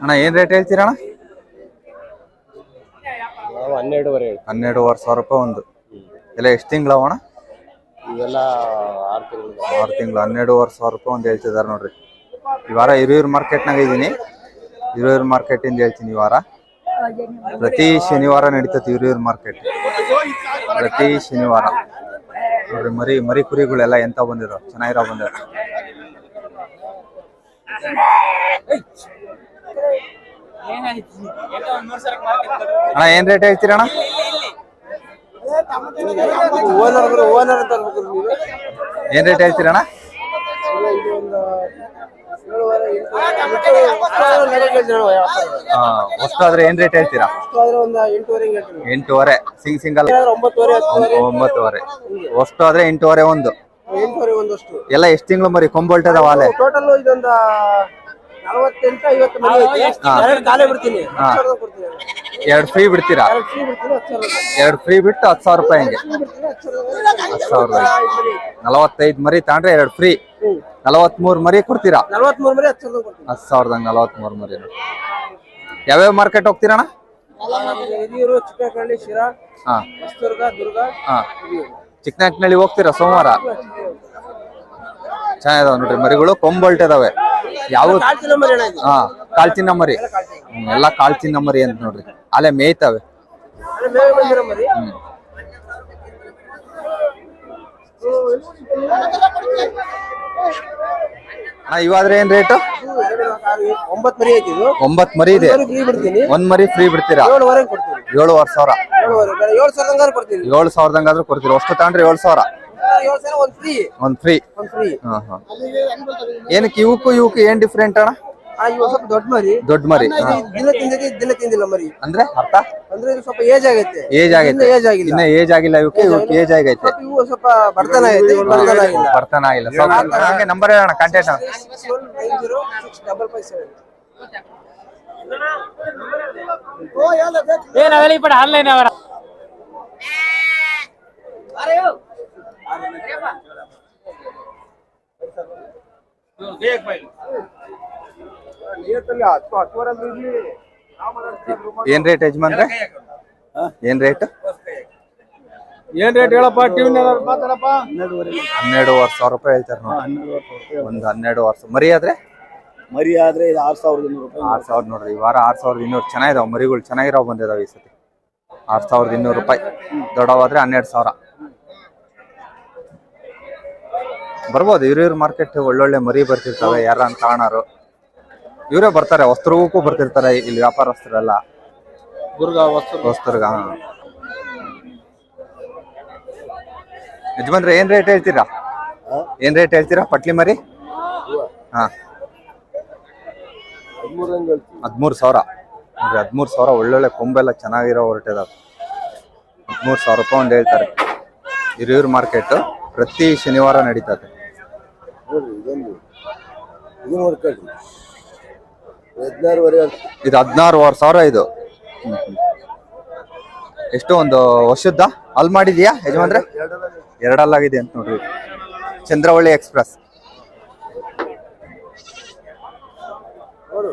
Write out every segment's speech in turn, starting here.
ಅಣ್ಣ ಏನ್ ರೇಟ್ ಹೇಳ್ತೀರ ಅಣ್ಣ? ನಾವು ಹನ್ನೆರಡುವರೆ ಹೇಳಿ ಹನ್ನೆರಡುವರೆ ಸಾವಿರ ರೂಪಾಯಿ ಒಂದು. ಎಲ್ಲ ಎಷ್ಟು ತಿಂಗಳ ಅಣ್ಣ? ಇವೆಲ್ಲ ಆರು ತಿಂಗಳು. ಆರು ತಿಂಗಳು ಹನ್ನೆರಡುವರೆ ಸಾವಿರ ರೂಪಾಯಿ ಒಂದು ಹೇಳ್ತಿದಾರೆ ನೋಡ್ರಿ. ಈ ವಾರ ಹಿರಿಯೂರು ಮಾರ್ಕೆಟ್ನಾಗ ಇದ್ದೀನಿ ಹಿರಿಯೂರು ಮಾರ್ಕೆಟಿಂದ ಹೇಳ್ತೀನಿ ಈ ವಾರ. ಪ್ರತಿ ಶನಿವಾರ ನಡೀತೈತಿ ಹಿರಿಯೂರು ಮಾರ್ಕೆಟ್. ಪ್ರತಿ ಶನಿವಾರ. ನೋಡ್ರಿ ಮರಿ ಮರಿ ಕುರಿಗಳೆಲ್ಲ ಎಂತ ಬಂದಿರೋ ಚೆನ್ನಾಗಿರೋ ಬಂದಿರ ಅಣ್ಣ ಏನ್ ರೇಟ್ ಹೇಳ್ತೀರ ಅಣ್ಣ ಓನರ್ ಓನರ್ ಅಂತ ಅನ್ಬೇಕು ನೀವು ಏನ್ ರೇಟ್ ಹೇಳ್ತೀರ ಅಣ್ಣ? ಇದು ಒಂದು ಏಳುವರೆ ಎಂಟು ನೆಲೆ ಕೇಳ್ತೀನಿ ಅಣ್ಣ? ವ್ಯಾಪಾರ. ಆ, ಅಷ್ಟು ಆದ್ರೆ ಏನ್ ರೇಟ್ ಹೇಳ್ತೀರಾ? ಅಷ್ಟು ಆದ್ರೆ ಒಂದು ಎಂಟೂವರೆಗೆ ಹೇಳ್ತೀನಿ ಎಂಟೂವರೆ. Sing single. ಒಂಬತ್ತುವರೆ. ಅಷ್ಟು ಆದ್ರೆ ಎಂಟೂವರೆ ಒಂದು ಎಲ್ಲ ಎಷ್ಟು ತಿಂಗಳು ಮರಿ? ಕೊಂಬೋಲ್ಟದ ವಾಲೆ ಟೋಟಲ್ ಇದೊಂದು ನಲವತ್ತೆಂಟು ಐವತ್ತು ಮನೆ ಐತಿ. ಎರಡು ಕಾಲೇ ಬಿಡ್ತೀನಿ. ಹತ್ತು ಸಾವಿರದ ಕೊಡ್ತೀನಿ. ಎರಡು ಫ್ರೀ ಬಿಡ್ತೀರಾ? ಎರಡು ಫ್ರೀ ಬಿಡ್ತೀನಿ ಹತ್ತು ಸಾವಿರ ಎರಡು ಫ್ರೀ ಬಿಟ್ಟು ಹತ್ತು ಸಾವಿರ ರೂಪಾಯಿ ಹಂಗೆ. ಬಿಡ್ತೀನಿ ಹತ್ತು ಸಾವಿರ ಹತ್ತು ಸಾವಿರ ನಲವತ್ತೈದು ಮರಿ. ತಗೊಂಡ್ರೆ ಎರಡು ಫ್ರೀ ನಲವತ್ಮೂರು ಮರಿ ಕೊಡ್ತೀರಾ? ನಲವತ್ಮೂರು ಮನೆ ಹತ್ತು ಸಾವಿರದ ಕೊಡ್ತೀನಿ. ಹತ್ತು ಸಾವಿರದಂಗೆ ನಲವತ್ಮೂರು ಮರಿ. ಯಾವ್ಯಾವ ಮಾರ್ಕೆಟ್ ಹೋಗ್ತೀರಣ್ಣ ಹಿರಿಯೂರು ಚಿಕ್ಕನಹಳ್ಳಿ ಶಿರಾ ಹಾ. ಹೊಸದುರ್ಗ ದುರ್ಗ ಹಾ. ಚಿಕ್ಕನಾಕ್ನಳ್ಳಿ ಹೋಗ್ತೀರಾ ಸೋಮವಾರ? ಚೆನ್ನಾಗಿದಾವ ನೋಡ್ರಿ ಮರಿಗಳು ಕೊಂಬಲ್ಟ್ ಇದಾವೆ. ಯಾವ ಕಾಳ್ ಹಾ ಕಾಲ್ಚಿನ್ನ ಮರಿ ಎಲ್ಲ ಕಾಲ್ಚಿನ್ನ ಮರಿ ಅಂತ ನೋಡ್ರಿ. ಅಲ್ಲೇ ಮೇಯ್ತಾವೆ. ಹ್ಮ್. ಇವಾದ್ರೆ ಏನ್ ರೇಟ್? ಒಂಬತ್ತು ಮರಿ ಐತಿ ಒಂಬತ್ ಮರಿ ಇದೆ. ಒಂದ್ ಮರಿ ಫ್ರೀ ಬಿಡ್ತೀರಾ? ಏಳುವರೆ ಸಾವಿರ. ಏಳು ಸಾವಿರದ ಹಂಗಾರು ಕೊಡ್ತೀನಿ. ಏಳು ಸಾವಿರದಂಗಾದ್ರೂ ಕೊಡ್ತೀರಿ? ಅಷ್ಟು ತಗೊಂಡ್ರೆ ಏಳು ಸಾವಿರ. ಒಂದು ಫ್ರೀ ಏನಕ್ಕೆ ಇವಕ್ಕೂ ಇವಕ್ಕೂ ಏನ್ ಡಿಫ್ರೆಂಟ್ ಅಣ್ಣ? ಸ್ವಲ್ಪ ದೊಡ್ಡ ಮರಿ. ದೊಡ್ಡ ಮರಿ ದಿನ ದಿನ ತಿಂದಿಲ್ಲ ಮರಿ. ಅಂದ್ರೆ ಅರ್ಥ? ಅಂದ್ರೆ ಇದು ಸ್ವಲ್ಪ ಏಜ್ ಆಗೈತೆ. ಏಜ್ ಆಗೈತೆ. ಏಜ್ ಆಗಿಲ್ಲ. ಇನ್ನ ಏಜ್ ಆಗಿಲ್ಲ ಇವಕ್ಕೆ ಇವಕ್ಕೆ ಏಜ್ ಆಗೈತೆ. ಇವು ಸ್ವಲ್ಪ ಬರ್ತನ ಆಗೈತೆ ಬರ್ತನ ಆಗಿಲ್ಲ. ಬರ್ತನ ಸ್ವಲ್ಪ ಹಂಗೆ ನಂಬರ್ ಹೇಳೋಣ ಕಾಂಟ್ಯಾಕ್ಟ್ ಡಬಲ್ ಫೈವ್ ಸೆವೆನ್ ಪಡ ಆನ್ಲೈನ್ ಅವರ. ಏನ್ ರೇಟ್ ಯಜಮಾನ್ರೆ? ಏನ್ ರೇಟ್ ಏನ್ ರೇಟ್ ಹೇಳಪ್ಪ ಟಿವಿ ಮಾತಾಡಪ್ಪ? ಹನ್ನೆರಡುವರೆ ಸಾವಿರ ರೂಪಾಯಿ ಹೇಳ್ತಾರೆ ನೋಡಿ ಒಂದು ಹನ್ನೆರಡು ವರ್ಷ ಮರಿ ಆದ್ರೆ? ಮರಿ ಆದ್ರೆ ಇದು ಆರು ಸಾವಿರದ ಇನ್ನೂರು ರೂಪಾಯಿ. ಆರ್ ಸಾವಿರ ನೋಡ್ರಿ. ಈ ವಾರ ಆರು ಸಾವಿರದ ಇನ್ನೂರು. ಚೆನ್ನಾಗಿದಾವ ಮರಿಗಳು. ಚೆನ್ನಾಗಿರೋ ಬಂದಿದಾವೆ ಈ ಸತಿ. ಆರು ಸಾವಿರದ ಇನ್ನೂರು ರೂಪಾಯಿ. ದೊಡ್ಡವಾದ್ರೆ ಹನ್ನೆರಡು ಸಾವಿರ. ಬರ್ಬೋದು. ಹಿರಿಯೂರು ಮಾರ್ಕೆಟ್ ಒಳ್ಳೊಳ್ಳೆ ಮರಿ ಬರ್ತಿರ್ತವೆ ಯಾರ ಅಂತ ಕಾಣಾರು. ಇವರೇ ಬರ್ತಾರೆ ವಸ್ತ್ರಕ್ಕೂ ಬರ್ತಿರ್ತಾರೆ ಇಲ್ಲಿ ವ್ಯಾಪಾರಸ್ಥರೆಲ್ಲ. ವಸ್ತುರ್ಗ ಯಜಮಾನ್ರೆ ಏನ್ ರೇಟ್ ಹೇಳ್ತೀರಾ? ಏನ್ ರೇಟ್ ಹೇಳ್ತೀರಾ? ಪಟ್ಲಿ ಮರಿ? ಹಾ. ಹದಿಮೂರು ಸಾವಿರ. ನೋಡ್ರಿ ಹದಿಮೂರು ಸಾವಿರ ಒಳ್ಳೊಳ್ಳೆ ಕೊಂಬೆಲ್ಲ ಚೆನ್ನಾಗಿರೋ ಹೊರಟಿದಾವೆ ಹದಿಮೂರು ಸಾವಿರ ರೂಪಾಯಿ ಒಂದು ಹೇಳ್ತಾರೆ. ಹಿರಿಯೂರು ಮಾರ್ಕೆಟ್ ಪ್ರತಿ ಶನಿವಾರ ನಡೀತದೆ. ನೋಡ್ರಿ ಇದೊಂದು ಇದು ಹದಿನಾರು ಹದಿನಾರುವರೆ ಇದು ಹದಿನಾರುವರೆ ಸಾವಿರ ಇದು. ಹ್ಮ್, ಹ್ಮ್. ಎಷ್ಟು ಒಂದು ವರ್ಷದ ಅಲ್ಲಿ ಮಾಡಿದ್ಯಾ ಯಜಮಾನ್ರೆ? ಎರಡಲ್ಲಾಗಿದೆ ಅಂತ ನೋಡ್ರಿ. ಚಂದ್ರವಳ್ಳಿ ಎಕ್ಸ್ಪ್ರೆಸ್. ನೋಡು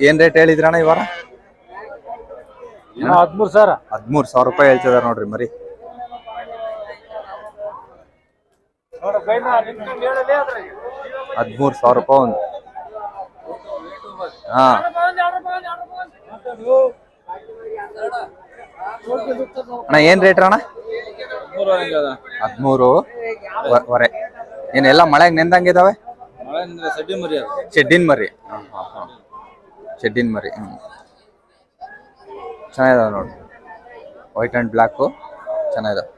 ಏನ್ ರೇಟ್ ಹೇಳಿದ್ರಣ್ಣ ಈ ವಾರ? ಹದಿಮೂರು ಸಾವಿರ. ಹದಿಮೂರು ಸಾವಿರ ರೂಪಾಯಿ ಹೇಳ್ತಿದಾರೆ ನೋಡ್ರಿ ಮರಿ. ಹದಿಮೂರು ಸಾವಿರ ರೂಪಾಯಿ ಒಂದು. ಹಾ. ಅಣ್ಣ ಏನ್ ರೇಟ್ ಅಣ್ಣ? ಹದಿಮೂರು ವರೆ. ಏನೆಲ್ಲ ಮಳೆಗೆ ನೆಂದಂಗಿದಾವೆ ಮರಿ ಅದು. ಚೆಡ್ಡಿನ ಮರಿ. ಚೆನ್ನಾಗಿದಾವ ಮರಿ ಹ್ಮ್. ಚೆನ್ನಾಗಿದಾವೆ ನೋಡಿ. ವೈಟ್ ಆ್ಯಂಡ್ ಬ್ಲ್ಯಾಕು ಚೆನ್ನಾಗಿದಾವೆ.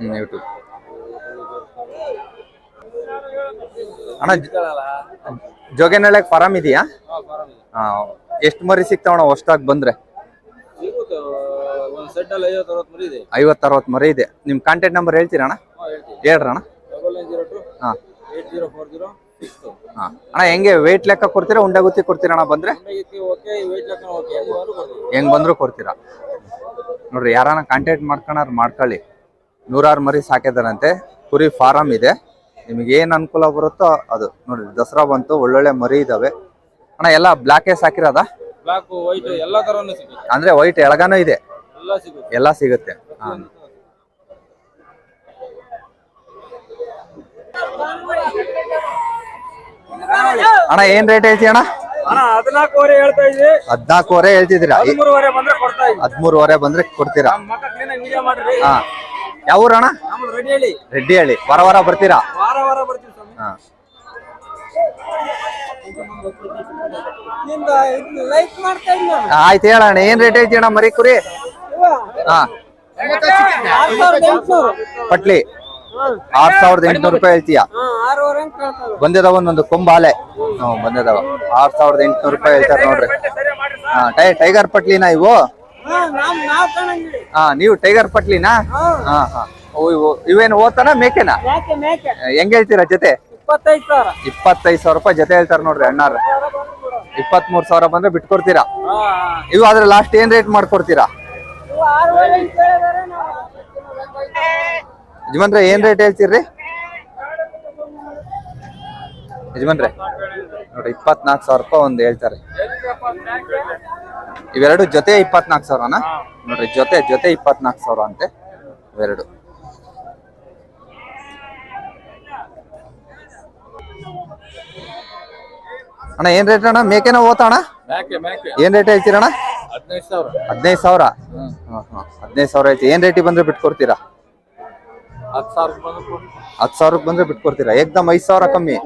ಹ್ಞೂ ಯೂಟ್ಯೂಬ್ ಅಣ್ಣ ಜೋಗೇನಳ್ಳಿಗೆ ಫಾರಮ್ ಇದೆಯಾ? ಹಾಂ ಎಷ್ಟು ಮರಿ ಸಿಗ್ತಾವಣ್ಣ ಹೊಸ್ದಾಗಿ ಬಂದ್ರೆ? ಐವತ್ತು ಅರವತ್ತು ಮರಿ ಇದೆ. ನಿಮ್ಮ ಕಾಂಟ್ಯಾಕ್ಟ್ ನಂಬರ್ ಹೇಳ್ತೀರಾ ಅಣ್ಣ? ಹೇಳ್ರಣ್ಣ ಹಾಂ. ಏಟ್ ಜೀರೋ ಫೋರ್ ಜೀರೋ ಹಾ. ಅಣ್ಣ ಹೆಂಗೆ ವೆಯ್ಟ್ ಲೆಕ್ಕ ಕೊಡ್ತೀರಾ? ಉಂಡೆ ಗುತ್ತಿ ಕೊಡ್ತೀರಾ ಅಣ್ಣ ಬಂದ್ರೆ? ಓಕೆ ವೇಟ್ ಲೆಕ್ಕ ಓಕೆ ಹೆಂಗ್ ಬಂದ್ರು ಕೊಡ್ತೀವಿ. ಹೆಂಗ್ ಬಂದ್ರು ಕೊಡ್ತೀರಾ? ನೋಡ್ರಿ ಯಾರನ್ನ ಕಾಂಟ್ಯಾಕ್ಟ್ ಮಾಡ್ಕೊಳಾರ ಮಾಡ್ಕೊಳ್ಳಿ. ನೂರಾರು ಮರಿ ಸಾಕಿದಾರಂತೆ. ಕುರಿ ಫಾರಂ ಇದೆ. ನಿಮಗೆ ಏನ್ ಅನುಕೂಲ ಬರುತ್ತೋ ಅದು. ನೋಡ್ರಿ ದಸರಾ ಬಂತು ಒಳ್ಳೊಳ್ಳೆ ಮರಿ ಇದಾವೆ. ಅಣ್ಣ ಎಲ್ಲ ಬ್ಲಾಕೇ ಸಾಕಿರೋದ? ಬ್ಲಾಕ್ ವೈಟ್ ಎಲ್ಲಾ ತರನು ಸಿಗುತ್ತೆ. ಅಂದ್ರೆ ವೈಟ್ ಎಳಗಾನು ಇದೆ. ಎಲ್ಲ ಸಿಗುತ್ತೆ. ಎಲ್ಲ ಸಿಗುತ್ತೆ. ಹಾ. ಅಣ್ಣ ಏನ್ ರೇಟ್ ಐತಿ ಅಣ್ಣ? ಅಣ್ಣ ಹದಿನಾಲ್ಕುವರೆ ಹೇಳ್ತಾ ಇದ್ವಿ. ಹದ್ನಾಲ್ಕುವರೆ ಹೇಳ್ತಿದ್ದೀರಾ? ಹದಿಮೂರುವರೆ ಬಂದ್ರೆ ಕೊಡ್ತಾ ಇದ್ವಿ. ಹದ್ಮೂರುವರೆ ಬಂದ್ರೆ ಕೊಡ್ತೀರಾ? ನಮ್ಮ ಮಕ್ಕ ಕ್ಲೀನಾಗಿ ವಿಡಿಯೋ ಮಾಡ್ರಿ. ಹಾ. ಯಾವ ಹೇಳಿ ರೆಡ್ಡಿ ಹೇಳಿ ವಾರ ವಾರ ಬರ್ತೀರಾ? ವಾರ ವಾರ ಬರ್ತೀವಿ ಸ್ವಾಮಿ. ಹಾ. ಆಯ್ತು ಹೇಳಣ್ಣ ಏನ್ ರೇಟ್ ಐತಿ ಅಣ್ಣ ಮರಿ ಕುರಿ? ಹಾ. ಪಟ್ಲಿ. ಆರ್ ಸಾವಿರದ ಎಂಟುನೂರು ರೂಪಾಯಿ ಹೇಳ್ತೀಯ? ಬಂದಿದಾವ ಒಂದೊಂದು ಕೊಂಬ ಹ್ಞೂ ಬಂದಿದಾವ. ಆರ್ ಸಾವಿರದ ಎಂಟುನೂರು ರೂಪಾಯಿ ಹೇಳ್ತಾರೆ ನೋಡ್ರಿ. ಹಾ ಟೈ ಟೈಗರ್ ಪಟ್ಲಿನಾ ಇವು? ಹಾ ನಾವ್ ಟೈಗರ್ ಪಟ್ಲಿನಾ? ಹಾ. ಹಾ ಇವೇನು ಓದ್ತಾನ ಮೇಕೆನಾ? ಹೆಂಗ ಹೇಳ್ತೀರಾ ಜೊತೆ? ಇಪ್ಪತ್ತೈದು ಸಾವಿರ. ರೂಪಾಯಿ ಜೊತೆ ಹೇಳ್ತಾರೆ ನೋಡ್ರಿ ಅಣ್ಣಾರ. ಇಪ್ಪತ್ತ್ ಮೂರ್ ಸಾವಿರ ಬಂದ್ರೆ ಬಿಟ್ಕೊಡ್ತೀರಾ? ಇವು ಆದ್ರೆ ಲಾಸ್ಟ್ ಏನ್ ರೇಟ್ ಮಾಡ್ಕೊಡ್ತೀರಾ? ಯಜಮಾನ್ರೆ ಏನ್ ರೇಟ್ ಹೇಳ್ತೀರಿ? ಯಜಮಾನ್ರೆ ನೋಡ್ರಿ ಇಪ್ಪತ್ನಾಲ್ಕು ಸಾವಿರ ರೂಪಾಯಿ ಒಂದು ಹೇಳ್ತಾರೆ. ಇವೆರಡು ಜೊತೆ ಇಪ್ಪತ್ನಾಲ್ಕು ಸಾವಿರನ? ನೋಡ್ರಿ ಜೊತೆ ಜೊತೆ ಇಪ್ಪತ್ನಾಲ್ಕು ಸಾವಿರ ಅಂತೆ. ಇವೆರಡು. ಅಣ್ಣ ಏನ್ ರೇಟ್ ಅಣ್ಣ? ಮೇಕೆನ ಮೇಕೆ ಏನ್ ರೇಟ್ ಹೇಳ್ತೀರಣ್ಣ? ಹದಿನೈದು ಸಾವಿರ. ಹದಿನೈದು ಸಾವಿರ? ಹದಿನೈದು ಸಾವಿರ ಐತಿ ಏನ್ ರೇಟಿಗೆ ಬಂದ್ರೆ ಬಿಟ್ಕೊಡ್ತೀರಾ? ಹತ್ತು ಸಾವಿರ ಬಂದ್ರೆ ಕೊಡಿ ಹತ್ತು ಸಾವಿರಕ್ಕೆ ಬಂದ್ರೆ ಬಿಟ್ಕೊಡ್ತೀರಾ? ಏಕ್ದಮ್ ಐದು ಸಾವಿರ ಕಮ್ಮಿ.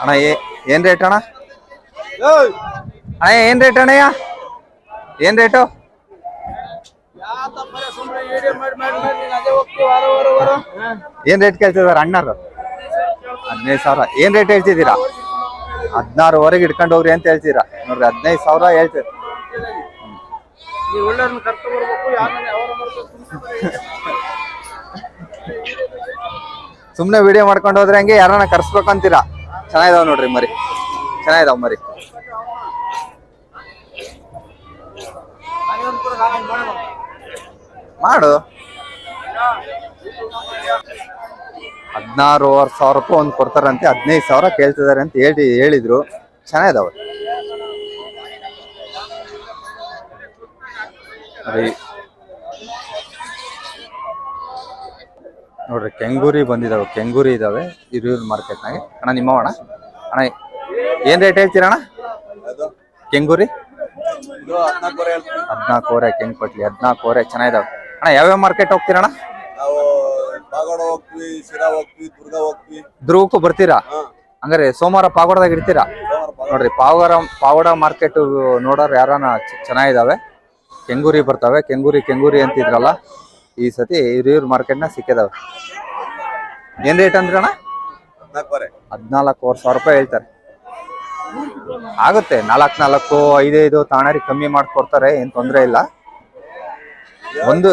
ಅಣ್ಣ, ಏ- ಏನ್ ರೇಟ್ ಅಣ್ಣ? ಅಣ್ಣ, ಏನ್ ರೇಟ್ ಅಣ್ಣಯ್ಯ ಏನ್ ರೇಟು ಸುಮ್ಮನೆ ವಿಡಿಯೋ ಮಾಡಿ ಮಾಡಿ ಮಾಡಿ ನೀನು ಅದೇ ಹೋಗ್ತೀವಿ ವಾರ ವಾರ ವಾರ ಏನ್ ರೇಟ್ ಕೇಳ್ತಿದಾರ ಅಣ್ಣರು? ಹದಿನೈದು ಸಾವಿರ. ಏನ್ ರೇಟ್ ಹೇಳ್ತಿದ್ದೀರಾ? ಹದಿನಾರುವರೆಗೆ ಇಟ್ಕೊಂಡು ಹೋಗ್ರಿ ಅಂತ ಹೇಳ್ತೀರಾ? ನೋಡ್ರಿ ಹದಿನೈದು ಸಾವಿರ ಹೇಳ್ತೀರ. ಸುಮ್ನೆ ವಿಡಿಯೋ ಮಾಡ್ಕೊಂಡು ಹೋದ್ರೆ ಹಂಗೆ ಯಾರನ್ನ ಕರ್ಸ್ಬೇಕು ಅಂತೀರಾ? ಚೆನ್ನಾಗಿದಾವ್ ನೋಡ್ರಿ ಮರಿ. ಚೆನ್ನಾಗಿದಾವ್ ಮರಿ. ಮಾಡು. ಹದಿನಾರೂವರೆ ಸಾವಿರ ರೂಪಾಯಿ ಒಂದು ಕೊಡ್ತಾರಂತೆ, ಹದಿನೈದು ಸಾವಿರ ಕೇಳ್ತಿದ್ದಾರೆ ಅಂತ ಹೇಳಿ, ಹೇಳಿದ್ರು. ಚೆನ್ನಾಗಿದಾವೆ ನೋಡಿ ನೋಡ್ರಿ, ಕೆಂಗೂರಿ ಬಂದಿದಾವೆ, ಕೆಂಗೂರಿ ಇದಾವೆ ಹಿರಿಯೂರು ಮಾರ್ಕೆಟ್ನಾಗೆ ಅಣ್ಣ, ನಿಮ್ಮ ಅಣ್ಣ ಅಣ್ಣ, ಏನ್ ರೇಟ್ ಹೇಳ್ತೀರಣ್ಣ ಕೆಂಗೂರಿ? ಹದಿನಾಲ್ಕೂವರೆ ಹದಿನಾಲ್ಕು ಹದಿನಾಲ್ಕೂವರೆ, ಚೆನ್ನಾಗಿದಾವೆ. ಅಣ್ಣ, ಯಾವ್ಯಾವ ಮಾರ್ಕೆಟ್ ಹೋಗ್ತೀರಣ್ಣ ಪಾಗೋಡ ಹೋಗ್ತೀವಿ ಶಿರಾ ಹೋಗ್ತೀವಿ ದುರ್ಗ ಹೋಗ್ತೀವಿ. ಧ್ರುವಕ್ಕೂ ಬರ್ತೀರಾ? ಹಂಗಾರೆ ಸೋಮವಾರ ಪಾಗೋಡದಾಗ ಇರ್ತೀರಾ? ನೋಡ್ರಿ ಪಾವಗಡ ಪಾವಡ ಮಾರ್ಕೆಟ್ ನೋಡೋರು ಯಾರಾನ ಚ- ಚೆನ್ನಾಗಿದಾವೆ. ಕೆಂಗೂರಿ ಬರ್ತವೆ. ಕೆಂಗೂರಿ ಕೆಂಗೂರಿ ಅಂತಿದ್ರಲ್ಲ ಈ ಸತಿ ಮಾರ್ಕೆಟ್ ಮಾರ್ಕೆಟ್ನ ಸಿಕ್ಕಿದಾವೆ. ಏನ್ ರೇಟ್ ಅಂದ್ರೆ ಹದಿನಾಲ್ಕೂವರೆ ಸಾವಿರ ರೂಪಾಯಿ ಹೇಳ್ತಾರೆ. ಆಗುತ್ತೆ ನಾಲ್ಕು ನಾಲ್ಕು ಐದೈದು ತಾಣಾರಿ ಕಮ್ಮಿ ಮಾಡ್ಕೊಡ್ತಾರೆ ಏನ್ ತೊಂದರೆ ಇಲ್ಲ. ಒಂದು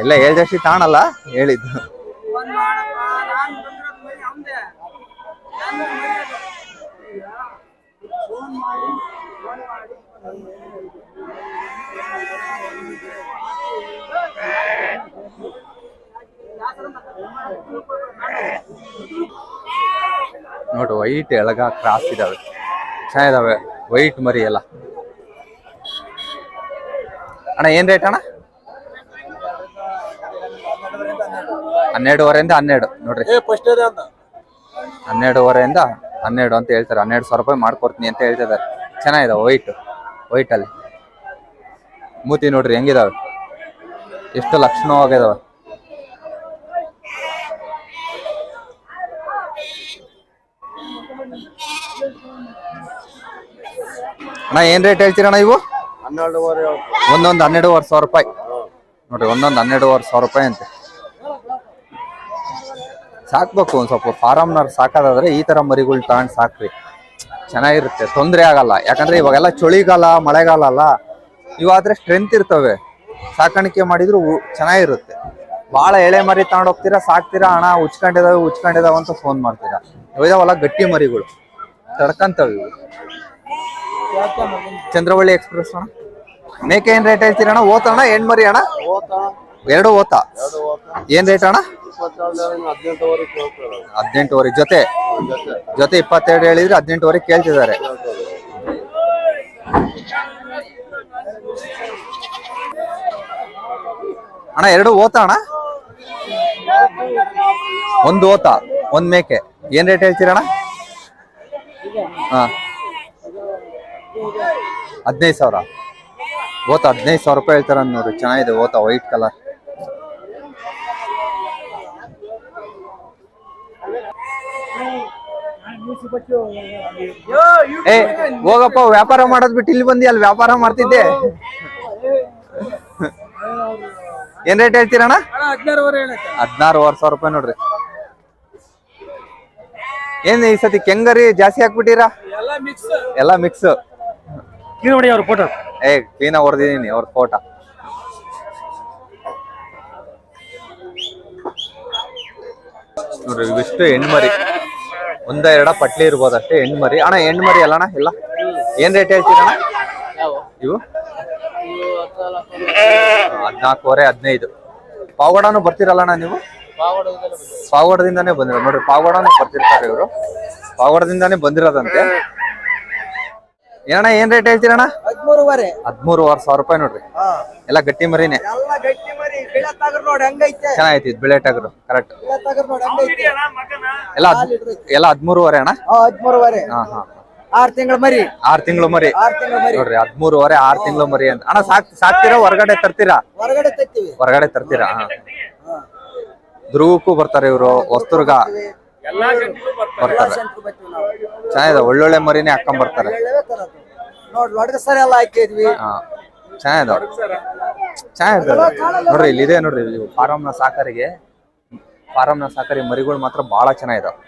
ಇಲ್ಲ ಹೇಳ್ದಷ್ಟು ತಾಣಲ್ಲ ಮಾಡಿ ನೋಡು ವೈಟ್ ಎಳಗ ಕ್ರಾಸ್ ಇದಾವೆ. ಚೆನ್ನಾಗಿದಾವೆ ವೈಟ್ ಮರಿ ಎಲ್ಲ. ಅಣ್ಣ, ಏನ್ ರೇಟ್ ಅಣ್ಣ? ಹನ್ನೆರಡುವರೆಯಿಂದ ಹನ್ನೆರಡು. ನೋಡ್ರಿ. ಹನ್ನೆರಡುವರೆಯಿಂದ ಹನ್ನೆರಡು ಅಂತ ಹೇಳ್ತಾರೆ. ಹನ್ನೆರಡು ಸಾವಿರ ರೂಪಾಯಿ ಮಾಡ್ಕೊಡ್ತೀನಿ ಅಂತ ಹೇಳ್ತಿದ್ದಾರೆ. ಚೆನ್ನಾಗಿದೆ ವೈಟ್ ವೈಟ್ ಅಲ್ಲಿ. ಮೂತಿ ನೋಡ್ರಿ ಹೆಂಗಿದಾವೆ? ಎಷ್ಟು ಲಕ್ಷಣವಾಗಿದಾವೆ? ಅಣ್ಣ ಏನ್ ರೇಟ್ ಹೇಳ್ತೀರಣ್ಣ ಇವು? ಹನ್ನೆರಡುವರೆ ಒಂದೊಂದು ಹನ್ನೆರಡುವರೆ ಸಾವಿರ ರೂಪಾಯಿ. ನೋಡ್ರಿ ಒಂದೊಂದು ಹನ್ನೆರಡುವರೆ ಸಾವಿರ ರೂಪಾಯಿ ಅಂತೆ. ಸಾಕ್ಬೇಕು ಒಂದು ಸ್ವಲ್ಪ ಫಾರಮ್ನವ್ರು ಸಾಕೋದಾದ್ರೆ ಈ ತರ ಮರಿಗಳು ತಗೊಂಡು ಸಾಕ್ರಿ. ಚೆನ್ನಾಗಿರುತ್ತೆ, ತೊಂದರೆ ಆಗಲ್ಲ. ಯಾಕಂದ್ರೆ ಇವಾಗೆಲ್ಲ ಚಳಿಗಾಲ, ಮಳೆಗಾಲ ಅಲ್ಲ, ಇವಾದ್ರೆ ಸ್ಟ್ರೆಂತ್ ಇರ್ತವೆ. ಸಾಕಾಣಿಕೆ ಮಾಡಿದ್ರು ಚೆನ್ನಾಗಿರುತ್ತೆ. ಭಾಳ ಎಳೆ ಮರಿ ಹೋಗ್ತೀರಾ, ಸಾಕ್ತೀರಾ, ಹಣ ಉಚ್ಕೊಂಡಿದಾವೆ, ಉಚ್ಕೊಂಡಿದಾವ ಅಂತ ಫೋನ್ ಮಾಡ್ತೀರಾ. ಇದಾವಲ್ಲ ಗಟ್ಟಿ ಮರಿಗಳು, ತಡ್ಕಂತವ್ ಇವು. ಚಂದ್ರವಳ್ಳಿ ಎಕ್ಸ್ಪ್ರೆಸ್ ಅಣ್ಣ? ಮೇಕೆ ಏನ್ ರೇಟ್ ಹೇಳ್ತೀರಣ್ಣ? ಓತಣ್ಣ, ಹೆಣ್ಮರಿ ಅಣ್ಣ? ಎರಡು ಓತ. ಏನ್ ರೇಟ್ ಅಣ್ಣ? ಹದಿನೆಂಟುವರೆ ಜೊತೆ. ಜೊತೆ. ಇಪ್ಪತ್ತೆರಡು ಹೇಳಿದ್ರೆ ಹದಿನೆಂಟುವರೆ ಕೇಳ್ತಿದ್ದಾರೆ. ಅಣ್ಣ ಎರಡು ಓತ ಅಣ್ಣ? ಒಂದು ಓತ ಒಂದ್ ಮೇಕೆ. ಏನ್ ರೇಟ್ ಹೇಳ್ತೀರಣ್ಣ ಹಾ. ಹದಿನೈದು ಸಾವಿರ. ಓತ ಹದಿನೈದು ಸಾವಿರ ರೂಪಾಯಿ ಹೇಳ್ತಾರ ನೋಡಿ ಚೆನ್ನಾಗಿದೆ ಓತ ವೈಟ್ ಕಲರ್ ಏ ಹೋಗಪ್ಪ ವ್ಯಾಪಾರ ಮಾಡೋದ್ ಬಿಟ್ಟು ಇಲ್ಲಿ ಬಂದಿ ಅಲ್ಲಿ ವ್ಯಾಪಾರ ಮಾಡ್ತಿದ್ದೆ. ಏನ್ ರೇಟ್ ಹೇಳ್ತೀರಣ್ಣ? ಹದಿನಾರುವರೆ ಹದಿನಾರುವರೆ ಸಾವಿರ ರೂಪಾಯಿ ನೋಡ್ರಿ. ಏನ್ ಈ ಸತಿ ಕೆಂಗರಿ ಜಾಸ್ತಿ ಹಾಕ್ಬಿಟ್ಟಿರಾ? ಎಲ್ಲ ಮಿಕ್ಸ್ ಎಲ್ಲ ಮಿಕ್ಸ್ ನೀವು ನೋಡಿ ಅವ್ರ ಫೋಟೋ ಏ ಕ್ಲೀನ್ ಹೊಡೆದಿದ್ದೀನಿ ಅವ್ರ ಫೋಟೋ ನೋಡ್ರಿ ಇವಿಷ್ಟು ಹೆಣ್ಮರಿ. ಒಂದ ಎರಡ ಪಟ್ಲಿ ಇರ್ಬೋದು ಅಷ್ಟೇ ಹೆಣ್ಮರಿ ಅಣ್ಣ ಹೆಣ್ಮರಿ ಅಲ್ಲಣ್ಣ ಇಲ್ಲ ಏನ್ ರೇಟ್ ಹೇಳ್ತೀರಣ್ಣ ಇವು? ಹದಿನಾಲ್ಕುವರೆ ಹದಿನೈದು. ಪಾವಗಡನು ಬರ್ತಿರಲ್ಲಣ್ಣ ನೀವು? ಪಾವಗಡದಿಂದಾನೇ ಬಂದಿರೋ ನೋಡ್ರಿ ಪಾವಗಡನು ಬರ್ತಿರ್ತಾರೆ ಇವರು. ಪಾವಗಡದಿಂದಾನೇ ಬಂದಿರೋದಂತೆ. ಏನಣ್ಣ ಏನ್ ರೇಟ್ ಹೇಳ್ತೀರಣ್ಣ? ಹದಿಮೂರುವರೆ. ಹದಿಮೂರುವರೆ ಸಾವಿರ ರೂಪಾಯಿ ನೋಡ್ರಿ. ಎಲ್ಲ ಗಟ್ಟಿ ಮರಿನೇ? ಎಲ್ಲ ಗಟ್ಟಿ ಮರಿ ಬೀಳತ್ತಾಗ್ರ ನೋಡಿ ಹಂಗೈತೆ. ಚೆನ್ನಾಗೈತಿ ಇದು ಬಿಳೆ ಟಗರು ಕರೆಕ್ಟ್ ಬೀಳತ್ತಾಗ್ರ ನೋಡಿ ಹಂಗೈತೆ. ಎಲ್ಲ ಹದ್- ಎಲ್ಲ ಹದಿಮೂರುವರೆ ಅಣ್ಣ? ಹಾ ಹದಿಮೂರುವರೆ. ಹಾ ಹಾ ಆರ್ ತಿಂಗಳ ಮರಿ. ಆರ್ ತಿಂಗಳು ಮರಿ. ಆರ್ ತಿಂಗಳ ಮರಿ. ನೋಡ್ರಿ ಹದಿಮೂರುವರೆ ಆರ್ ತಿಂಗಳು ಮರಿ ಅಂತ. ಅಣ್ಣ ಸಾಕ್ ಸಾಕ್ತೀರಾ ಹೊರಗಡೆ ತರ್ತೀರಾ? ಹೊರಗಡೆ ತತ್ತೀವಿ ಹೊರಗಡೆ ತರ್ತೀರಾ? ಹಾ. ಧ್ರುವಕ್ಕೂ ಬರ್ತಾರೆ ಇವರು ಹೊಸ್ತುರ್ಗ ಬರ್ತಾರೆ. ಸೆಂಟ್ರ್ ಬರ್ತೀವಿ ನಾವು. ಚೆನ್ನಾಗಿದೆ ಒಳ್ಳೊಳ್ಳೆ ಮರಿನೇ ಹಾಕೊಂಡ್ ಬರ್ತಾರೆ. ಒಳ್ಳೆವೇ ತರೋದು. ನೋಡಿ ಒಡಗ ಸರಿ ಎಲ್ಲ ಹಾಕಿದ್ವಿ. ಹಾ. ಚೆನ್ನಾಗಿದೆ ಚೆನ್ನಾಗಿದೆ ನೋಡ್ರಿ ಇಲ್ಲಿದೆ ನೋಡ್ರಿ ಫಾರಂ ನ ಸಾಕರಿಗೆ ಫಾರಂ ನ ಸಾಕರಿ ಮರಿಗಳು ಮಾತ್ರ ಬಹಳ ಚೆನ್ನಾಗಿದಾವೆ.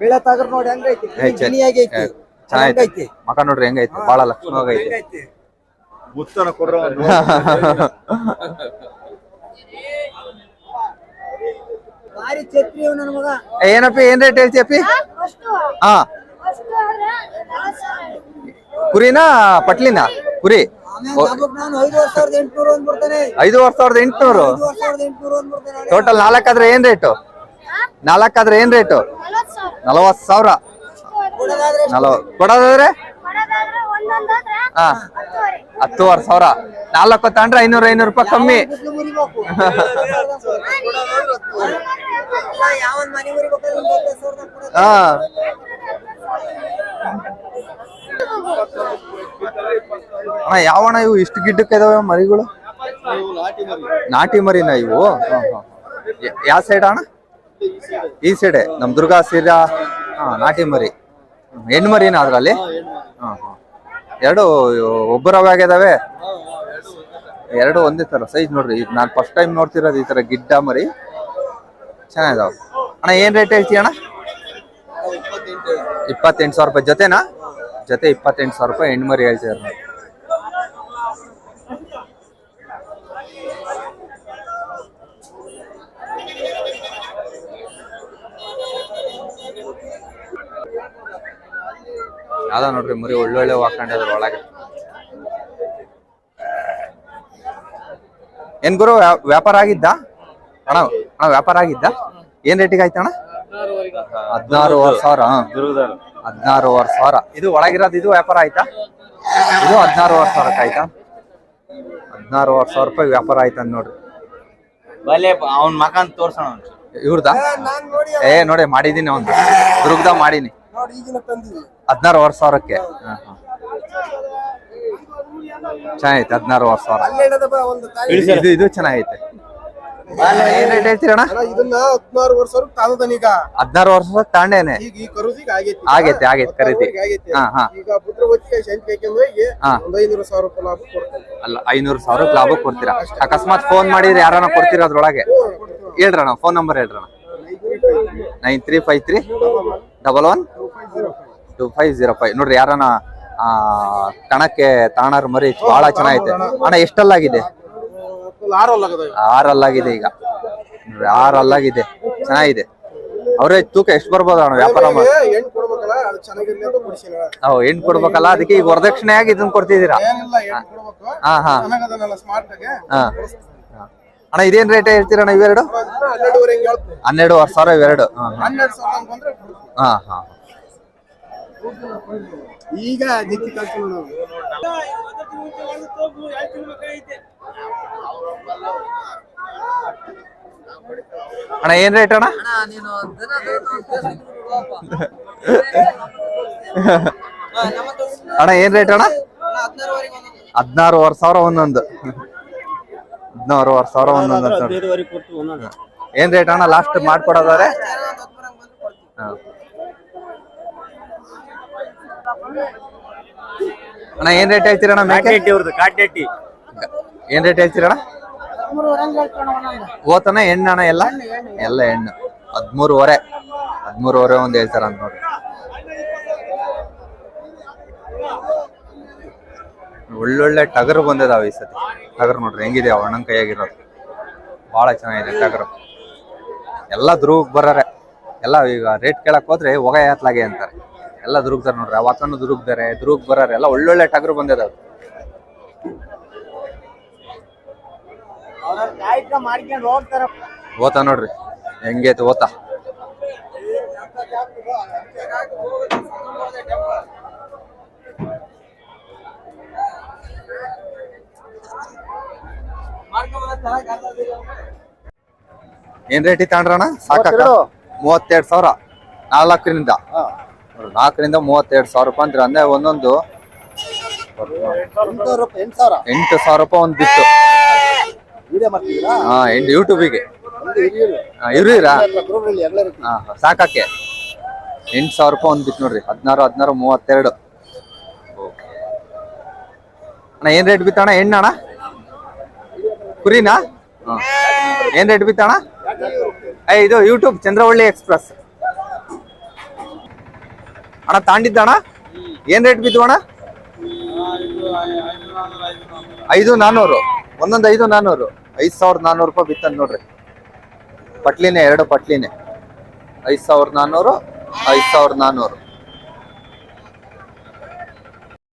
ಬೀಳತ್ತಾಗ್ರ ನೋಡಿ ಹಂಗೈತಿ ಗಿಣಿಯಾಗೈತಿ ಚೆನ್ನಾಗೈತೆ ಮಕ ನೋಡ್ರಿ ಹೆಂಗೈತಿ ಬಹಳ ಲಕ್ಷಣವಾಗೈತೆ ಏ, ಏನಪ್ಪಿ ಏನ್ ರೇಟ್ ಹೇಳ್ತೀಯಪ್ಪಿ ಹಾ. ಕುರಿನಾ ಪಟ್ಲಿನ? ಕುರಿ. ಐದು ವರ್ಷ ನಾನು ಐದುವರೆ ಸಾವಿರದ ಎಂಟ್ನೂರು? ಟೋಟಲ್ ನಾಲ್ಕಾದ್ರೆ ಏನ್ ರೇಟು ನಾಲ್ಕಾದ್ರೆ ಏನ್ ರೇಟು ನಲವತ್ತು ಸಾವಿರ. ಕೊಡೋದಾದ್ರೆ ನಲವ ಕೊಡೋದಾದ್ರೆ? ಹಾ. ಹತ್ತುವರೆ ಸಾವಿರ. ನಾಲ್ಕು ತಗೊಂಡ್ರೆ ಐನೂರ ಐನೂರು ರೂಪಾಯಿ ಕಮ್ಮಿ. ಹಾ. ಅಣ್ಣ, ಯಾವಣ್ಣ ಇವು? ಇಷ್ಟು ಗಿಡ್ಡಕ್ಕೆ ಇದಾವೆ ಮರಿಗಳು? ನಾಟಿ ಮರಿನ ಇವು? ಯಾವ ಸೈಡ್ ಅಣ್ಣ? ಈ ಸೈಡೆ ನಮ್ ದುರ್ಗಾ ಸೀರಾ ನಾಟಿ ಮರಿ. ಹೆಣ್ಣು ಮರಿನ ಅದ್ರಲ್ಲಿ? ಹಾ ಹಾ. ಎರಡು ಒಬ್ಬರವಾಗಿದಾವೆ ಎರಡು ಒಂದೇ ತರ ಸೈಜ್ ನೋಡ್ರಿ. ಇದು ನಾನು ಫಸ್ಟ್ ಟೈಮ್ ನೋಡ್ತಿರೋದು ಈ ತರ ಗಿಡ್ಡ ಮರಿ. ಚೆನ್ನಾಗಿದಾವ. ಅಣ್ಣ, ಏನ್ ರೇಟ್ ಹೇಳ್ತೀಯ ಅಣ್ಣ ಇಪ್ಪತ್ತೆಂಟು ಸಾವಿರ ರೂಪಾಯಿ ಜೊತೆನಾ? ಜೊತೆ ಇಪ್ಪತ್ತೆಂಟು ಸಾವಿರ ರೂಪಾಯಿ ಹೆಣ್ಮರಿ ಮರಿ ಹೇಳ್ತಿದಾರೆ ನೋಡಿ ಯಾವ್ದ ನೋಡ್ರಿ ಮರಿ ಒಳ್ಳೊಳ್ಳೆ ಹಾಕೊಂಡಿದ್ರ ಒಳಗೆ. ಏನ್ ಗುರು ವ್ಯಾಪಾರ ಆಗಿದ್ದ? ಅಣ್ಣ ಅಣ್ಣ ವ್ಯಾಪಾರ ಆಗಿದ್ದ? ಏನ್ ರೇಟಿಗೆ ಆಯ್ತಣ್ಣ? ಹದಿನಾರು ಸಾವಿರ ಹದಿನಾರುವರೆ ಸಾವಿರ. ಇದು ಒಳಗಿರೋದು ಇದು ವ್ಯಾಪಾರ ಆಯ್ತಾ? ಇದು ಹದಿನಾರುವರೆ ಸಾವಿರಕ್ಕೆ ಆಯ್ತಾ? ಹದಿನಾರುವರೆ ಸಾವಿರ ರೂಪಾಯಿ ವ್ಯಾಪಾರ ಆಯ್ತಾ ನೋಡ್ರಿ. ಬಲೆ ಅವ್ನ ಮಕನ್ ತೋರ್ಸೋಣ ಇವ್ರದ? ನಾನ್ ನೋಡಿ ಏ ನೋಡಿ ಮಾಡಿದೀನಿ ಅವ್ನು ದುರ್ಗದ ಮಾಡೀನಿ. ಹದಿನಾರುವರೆ ಸಾವಿರಕ್ಕೆ. ಚೆನ್ನಾಗೈತೆ ಹದಿನಾರುವರೆ ಸಾವಿರ. ಒಂದು ತಾಯಿ. ಇದು ಇದು ಚೆನ್ನಾಗೈತೆ. ಏನ್ ರೇಟ್ ಹೇಳ್ತೀರಣ್ಣ? ಅಣ್ಣ, ಇದನ್ನ ಹದಿನಾರು ವರ್ಷ ತಾನದನೀಗ ಹದಿನಾರು ವರ್ಷ ತಾಂಡೇನೆ. ಈಗ ಈ ಕರುದಿಗೆ ಆಗೈತಿ ಆಗೈತೆ ಆಗೈತೆ ಖರೀದಿ ಹಾ ಹಾ. ಈಗ ಶಂಕಿ. ಒಂದ್ ಐನೂರು ಸಾವಿರ ರೂಪಾಯಿ ಲಾಭ ಕೊಡ್ತಾರೆ ಅಲ್ಲ ಐನೂರು ಸಾವಿರ ಲಾಭ ಕೊಡ್ತೀರಾ? ಅಕಸ್ಮಾತ್ ಫೋನ್ ಮಾಡಿದ್ರೆ ಯಾರನ್ನ ಕೊಡ್ತೀರಾ ಅದ್ರೊಳಗೆ? ಹೇಳ್ರಣ್ಣ phone number ಹೇಳ್ರಣ್ಣ. Nine three five three double one two five zero five. ನೋಡ್ರಿ ಯಾರನ್ನ ಆ ಕಣಕ್ಕೆ ತಾಣರ್ ಮರಿ ಬಹಳ ಚೆನ್ನಾಗೈತೆ. ಅಣ್ಣ ಎಷ್ಟಲ್ಲಾಗಿದೆ? ಆರಲ್ಲ ಅಲ್ಲಾಗಿದೆ ಈಗ. ಆರ್ ಅಲ್ಲಾಗಿದೆ ಚೆನ್ನಾಗಿದೆ. ಅವರೇ ತೂಕ ಎಷ್ಟು ಬರ್ಬೋದು ಅಣ್ಣ ವ್ಯಾಪಾರ ಮಾಡಿ ಹೆಣ್ಣು ಕೊಡ್ಬೇಕಲ್ಲ ಅದಕ್ಕೆ ಈಗ ವರದಕ್ಷಿಣೆಯಾಗಿ ಇದನ್ನ ಕೊಡ್ತಿದ್ದೀರಾ? ಹಾ ಹಾ. ಆಗಿ. ಅಣ್ಣ ಇದೇನ್ ರೇಟ್ ಹೇಳ್ತೀರಣ್ಣ ಇವೆರಡು? ಹನ್ನೆರಡುವರೆ ಸಾವಿರ ಇವೆರಡು. ಹಾ ಹಾ. ಈಗ ಅಣ್ಣ ಏನ್ ರೇಟ್ ಅಣ್ಣ? ಅಣ್ಣ ಏನ್ ರೇಟ್ ಅಣ್ಣ? ಹದಿನಾರುವರೆ ಸಾವಿರ ಒಂದೊಂದು. ಹದಿನಾರುವರೆ ಸಾವಿರ ಒಂದೊಂದು ಅಂತ. ಏನ್ ರೇಟ್ ಅಣ್ಣ ಲಾಸ್ಟ್ ಮಾಡ್ಕೊಡೋದಾದ್ರೆ ಅಣ್ಣ ಏನ್ ರೇಟ್ ಹೇಳ್ತೀರಣ್ಣ ಮೇಕೆ? ಏನ್ ರೇಟ್ ಹೇಳ್ತೀರಣ್ಣ ಓತನ ಹೆಣ್ಣು ಅಣ್ಣ ಎಲ್ಲ? ಎಲ್ಲ ಹೆಣ್ಣು. ಹದ್ಮೂರುವರೆ ಹದ್ಮೂರುವರೆ ಒಂದು ಹೇಳ್ತಾರ ಅಂತ ನೋಡ್ರಿ. ಒಳ್ಳೊಳ್ಳೆ ಟಗರು ಬಂದಿದಾವ ಈ ಸತಿ. ಟಗರು ನೋಡ್ರಿ ಹೆಂಗಿದೆ ಅಣ್ಣನ ಕೈಯಾಗಿರೋದು. ಬಹಳ ಚೆನ್ನಾಗಿದೆ ಟಗರು. ಎಲ್ಲ ದುರುಗ್ ಬರಾರೆ. ಎಲ್ಲ ಈಗ ರೇಟ್ ಕೇಳಕ್ ಹೋದ್ರೆ ಹೊಗೆ ಯಾತ್ಲಾಗೆ ಅಂತಾರೆ. ಎಲ್ಲ ದುರ್ಗ್ತಾರೆ ನೋಡ್ರಿ. ಅವತ್ತನ್ನು ದುರುಗ್ತಾರೆ ದುರ್ಗ್ ಬರಾರೆ. ಎಲ್ಲ ಒಳ್ಳೊಳ್ಳೆ ಟಗರು ಬಂದಿದಾವೆ. ಓತ ನೋಡ್ರಿ. ಹೆಂಗೈತೆ ಓತಾ ಏನ್ ರೇಟ್ ತಗೊಂಡ್ರಣ ಸಾಕಾಕ ಮೂವತ್ತೆರಡು. ಸಾವಿರ. ನಾಲ್ಕರಿಂದ. ನಾಲ್ಕರಿಂದ ಮೂವತ್ತೆರಡು ಸಾವಿರ ರೂಪಾಯಿ ಅಂದ್ರೆ ಅಂದ್ರೆ ಒಂದೊಂದು ಎಂಟು ಸಾವಿರ. ಎಂಟು ಸಾವಿರ ರೂಪಾಯಿ ಒಂದ್ ಬಿತ್ತು ವಿಡಿಯೋ ಮಾಡ್ತಿದ್ದೀರಾ? ಹಾ ಎಂಟು ಯೂಟ್ಯೂಬಿಗೆ ಇವ್ರೀರಾ ಹಾ ಸಾಕಕ್ಕೆ ಎಂಟು ಸಾವಿರ ರೂಪಾಯಿ ಒಂದು ಬಿತ್ತು ನೋಡ್ರಿ. ಹದಿನಾರು ಹದಿನಾರು ಮೂವತ್ತೆರಡು. ಅಣ್ಣ ಏನ್ ರೇಟ್ ಬಿತ್ತಣ್ಣ? ಹೆಣ್ಣಣ್ಣ ಕುರಿನಾ? ಹಾ. ಏನ್ ರೇಟ್ ಬಿತ್ತಣ್ಣ? ಏ ಇದು ಯೂಟ್ಯೂಬ್ ಚಂದ್ರವಳ್ಳಿ ಎಕ್ಸ್ಪ್ರೆಸ್ ಅಣ್ಣ ತಾಂಡಿದ್ದಣ್ಣ? ಏನ್ ರೇಟ್ ಬಿದ್ದು ಅಣ್ಣ? ಐದು ನಾನೂರು. ಒಂದೊಂದು ಐದು ನಾನೂರು. ಐದ್ ಸಾವಿರದ ನಾನೂರು ರೂಪಾಯಿ ಬಿತ್ತಂತ ನೋಡ್ರಿ. ಪಟ್ಲಿನೇ, ಎರಡು ಪಟ್ಲಿನೇ. ಐದು ಸಾವಿರದ ನಾನೂರು, ಐದು ಸಾವಿರದ ನಾನೂರು.